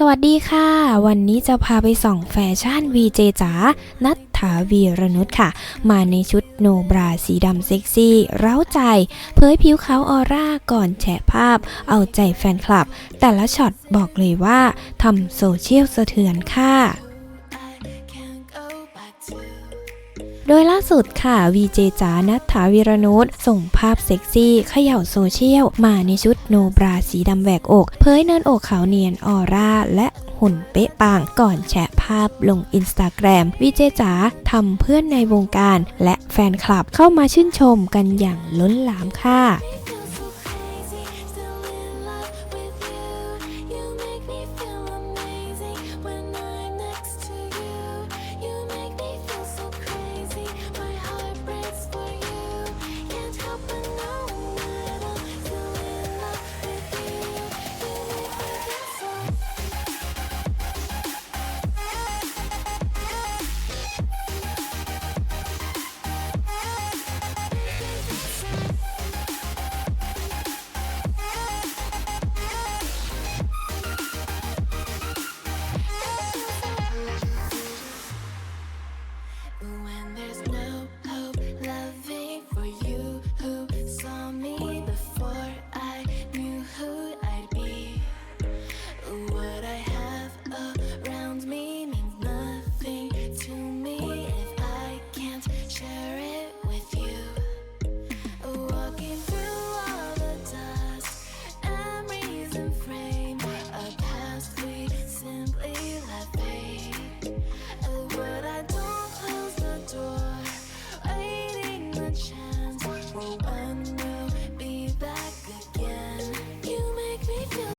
สวัสดีค่ะ วันนี้จะพาไปส่องแฟชั่น VJ จ๋านัทถาวีรนุชค่ะ มาในชุดโนบราสีดำเซ็กซี่ เร้าใจ เผยผิวขาวออร่าก่อนแชะภาพ เอาใจแฟนคลับ แต่ละช็อตบอกเลยว่าทำโซเชียลสะเทือนค่ะ โดยล่าสุดค่ะ VJ จ๋านัทถาวีรนุชส่งภาพเซ็กซี่เขย่าโซเชียล มาในชุดโนบราสีดำแหวกอก เผยเนินอกขาวเนียนออร่า และหุ่นเป๊ะปังก่อนแชะภาพลงอินสตาแกรมวีเจจ๋าทำเพื่อนในวงการ และแฟนคลับเข้ามาชื่นชมกันอย่างล้นหลามค่ะ When there's no chance for one minute.